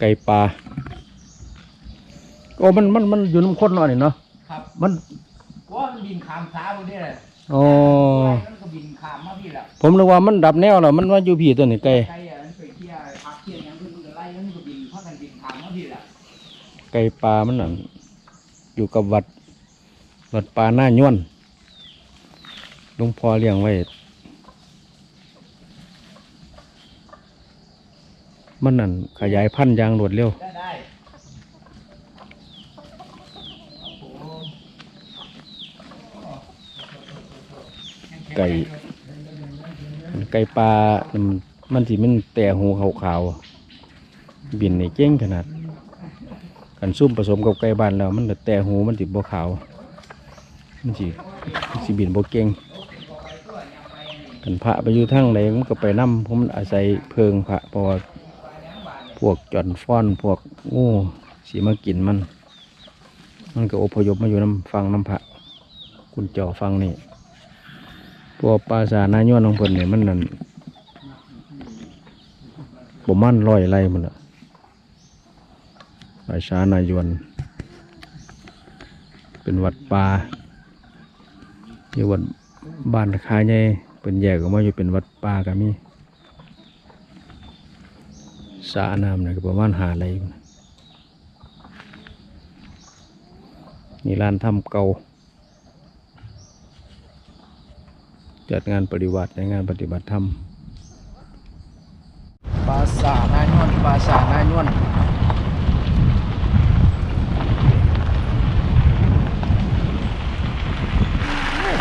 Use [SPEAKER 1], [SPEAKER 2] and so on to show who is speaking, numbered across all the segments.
[SPEAKER 1] ไก่ปลาโอ้มันมันมันอยู่น้ำข้นเนาะนี่เนาะ
[SPEAKER 2] ครับ
[SPEAKER 1] มัน
[SPEAKER 2] ว่ามันบินขามฟ้าพวกนี้แหละ
[SPEAKER 1] อ๋อ
[SPEAKER 2] มันก็บินขามมาพี่แหละ
[SPEAKER 1] ผมนึกว่ามันดับแนวแล้วมันว่าอยู่ผีตัวนี้ไก่
[SPEAKER 2] ไก่อะมันไปเที่ยวพักเที่ยงยังเพิ่งมันก็ไล่แล้วมันก็บินเพราะกันบินขามมาพี่แหละ
[SPEAKER 1] ไก่ปลามันนั่นอยู่กับวัดวัดปลาหน้าย้วนหลวงพ่อเลี้ยงไว้ มันนั่นขยายพันธุ์อย่างรวดเร็ว
[SPEAKER 2] ได้ไก่
[SPEAKER 1] ไก่ปลา มันสิมันแต่หูขาวๆ บินในเจ้งขนาด กันซุ่มผสมกับไก่บ้านแล้ว มันแต่หูมันสิบ่ขาว มันสิมันสิบินบ่เก่งกันพระไปอยู่ทั้งใดมันก็ไปนํเพราะมันอาศัยเพิงพระพราะว่า พวกจอนฟ้อนพวกงูสีมากินมัน มันก็อพยพมาอยู่น้ำฟังน้ำพระคุณเจาฟังนี่พวกปลาสาหนาย้อนของเพิ่นเนี่ยมันนั่นบ่มันร้อยไร่หมันละปลาสาหนายวน เป็นวัดป่าอยู่วัดบ้านคาใหญ่เป็นแยกออกมาอยู่เป็นวัดป่าก็มี สระน้ำนี่ยก็ประมาณหาอยู่นะนี่ร้านทำเก่าจัดงานปฏิวัติในงานปฏิบัติธรรมปราสาทนายนวลปราสาทนายนวล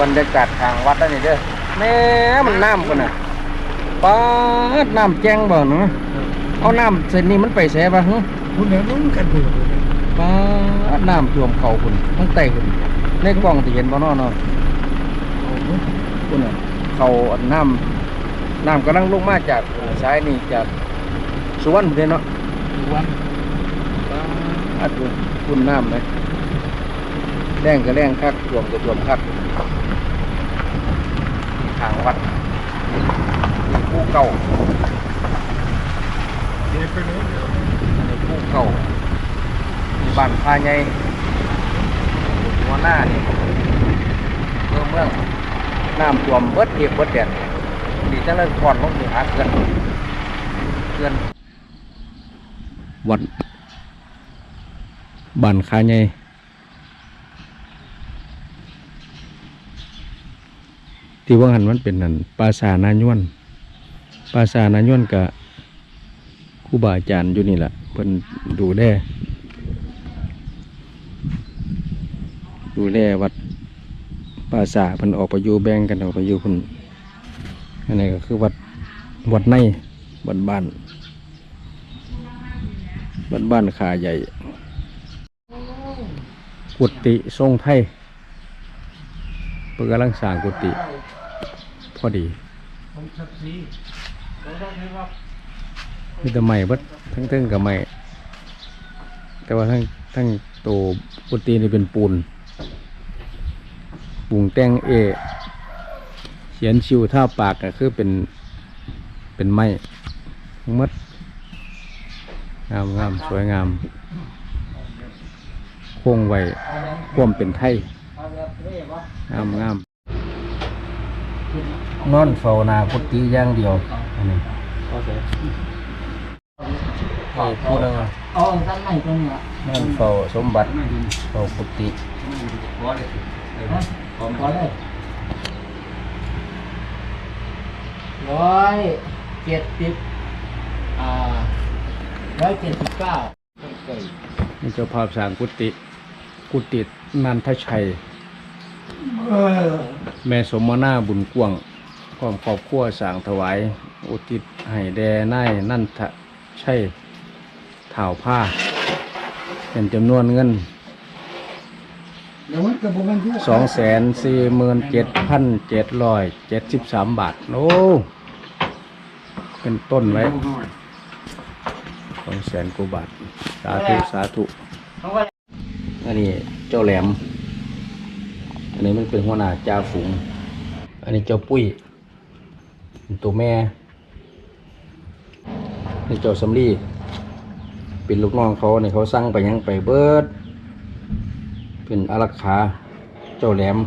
[SPEAKER 1] บรรยากาศทางวัดนั่นนี่เด้อแม่มันน้ำกันน่ะปาดน้ำแจ้งบ่เนาะ เอาน้ำเส้นนี้มันไปแสปะฮึ
[SPEAKER 3] คุณเนี่ยนุ่งกันอยู่
[SPEAKER 1] ปาดน้ำท่วมเขาคุณทั้งใต้คุณในกล้องที่เห็นบ่เนาะเนาะคุณน่ะเขาอันน้ำน้ำกำลังลงมาจากซ้ายนี่จากสวนเด้เนาะ
[SPEAKER 3] วัน
[SPEAKER 1] อัดคุณคุณน้ำไหมแรงก็แรงคักท่วมก็ท่วมคักที่ทางวัดที่ภูเก่า
[SPEAKER 3] เด็กไปเลย
[SPEAKER 1] อันนี้ภูเก่ามีบ้านพาใหญ่หัวหน้านี่เมืองเมืองน้ำท่วมเบิดเทียบเบิดแดดดีจังเลยก่อนลงไปหาเกินเกินวัดบ้านคาใหญ่ที่ว่าหันมันเป็นนั่นปราสาทนายวนปราสาทนายวนกับ ครูบาอาจารย์อยู่นี่แหละเพิ่นดูแลดูแลวัดปราสาเพิ่นออกไปอยู่แบ่งกันออกไปอยู่เพิ่นอันนี้ก็คือวัดวัดในวัดบ้านบ้านบ้านขาใหญ่กุฏิทรงไทยเพื่อกำลังสร้างกุฏิพอดี
[SPEAKER 3] ผมสักสีเราต้องให้ว่า
[SPEAKER 1] มีแต่ไม้บิดทั้งเทิงกับไม้แต่ว่าทั้งทั้งโตวกุฏินี่เป็นปูนปรุงแต่งเอเขียนชิวท่าปากก็คือเป็นเป็นไม้ทั้งหมดงามงามสวยงามคงไว้ควมเป็นไทยงามงามนอนเฝ้านากุฏิอย่างเดียวอันนี้
[SPEAKER 2] โอเค
[SPEAKER 1] ให้พูดแล้ว
[SPEAKER 2] เอาด้านในตรงเนี้ย
[SPEAKER 1] นอนเฝ้าสมบัติเฝ้ากุฏิ
[SPEAKER 2] ฮะผมขอเลยร้อยเจ็ดสิบอ่าร้อยเจ็ดสิบเก้า
[SPEAKER 1] นี่เจ้าภาพสร้างกุฏิกุฏินันทชัย
[SPEAKER 3] เออ
[SPEAKER 1] แม่สมนาบุญกวางพร้อมครอบครัวสร้างถวาย อุทิศให้แด่นายนันทชัย ถ่าวผ้า เป็นจำนวนเงิน
[SPEAKER 3] เดี๋ยวมันกระบอกมันยุ่
[SPEAKER 1] สองแสนสี่หมื่นเจ็ดพันเจ็ดร้อยเจ็ดสิบสามบาท โอ้เป็นต้นไว้สองแสนกว่าบาท สาธุ สาธุ
[SPEAKER 2] เพราะว่า
[SPEAKER 1] อันนี้เจ้าแหลม อันนี้มันเป็นหัวหน้าจ่าฝูง อันนี้เจ้าปุ้ยเป็นตัวแม่ นี่เจ้าสำลี เป็นลูกน้องเขาเนี่ยเขาสั่งไปยังไปเบิด เป็นอารักขาเจ้าแหลม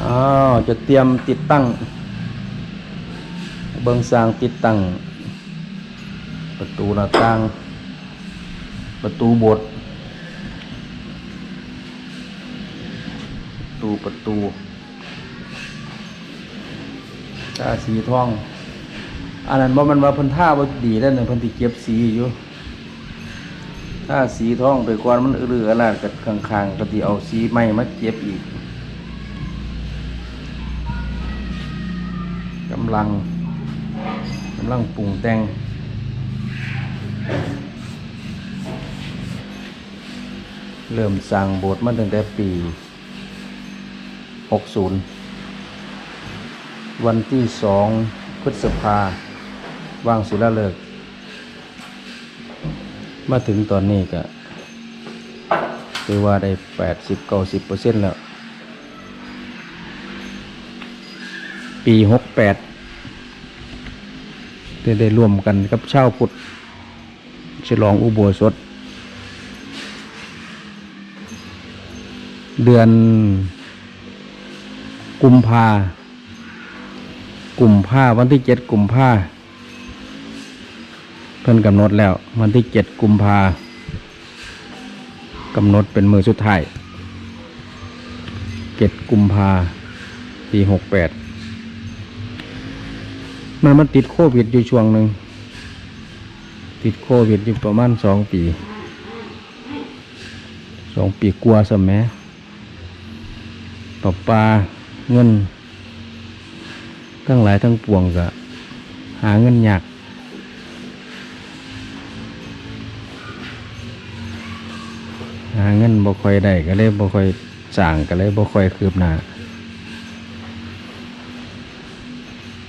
[SPEAKER 1] อ้าวจะเตรียมติดตั้ง เบิงสร้างติดตั้ง ประตูหน้าต่าง ประตูโบทประตูประตูตาสีทอง อันนั้นบ่มันว่าเพิ่นท่าบ่ดีแล้วเนี่ยเพิ่นสิเก็บสีอยู่ถ้าสีทองไปก่อนมันเอือๆอลาดกับข้างๆก็สิเอาสีใหม่มาเก็บอีกกำลังกำลังปรุงแต่งเริ่มสร้างโบสถ์มาตั้งแต่ปี 60 วันที่สองพฤษภา ว่างศิลาฤกษ์มาถึงตอนนี้ก็คือว่าได้80 90เก้าสิบเปอร์เซ็นต์แล้ว ปี68ได้ได้ร่วมกันกับชาวพุทธฉลองอุโบสถ เดือนกุมภากุมภาวันที่เจ็ดกุมภา เพิ่นกำหนดแล้ว วันที่เจ็ดกุมภากำหนดเป็นมือสุดท้ายเจ็ดกุมภาปีหกแปดมันมันติดโควิดอยู่ช่วงหนึ่ง ติดโควิดอยู่ประมาณสองปีสองปีกลัวสมัยปปลาเงิน ทั้งหลายทั้งปวงก็หาเงินยาก เงินบ่ค่อยได้ก็เลยบ่ค่อยสั่งก็เลยบ่ค่อยคืบหน้า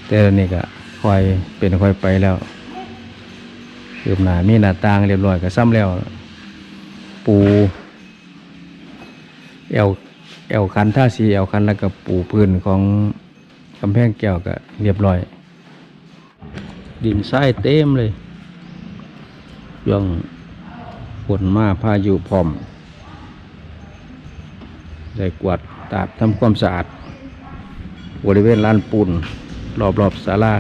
[SPEAKER 1] แต่ตอนนี้ก็ค่อยเป็นค่อยไปแล้วคืบหน้ามีหน้าต่างเรียบร้อยก็ซ้ำแล้ว ปูเอวแอวคันท่าสีแอวคันแล้วก็ปูพื้นของกำแพงแก้วก็เรียบร้อย ดินทรายเต็มเลยย่องฝนมาพายุพร้อม ได้กวาดตาบทำความสะอาด บริเวณลานปูนรอบๆศาลา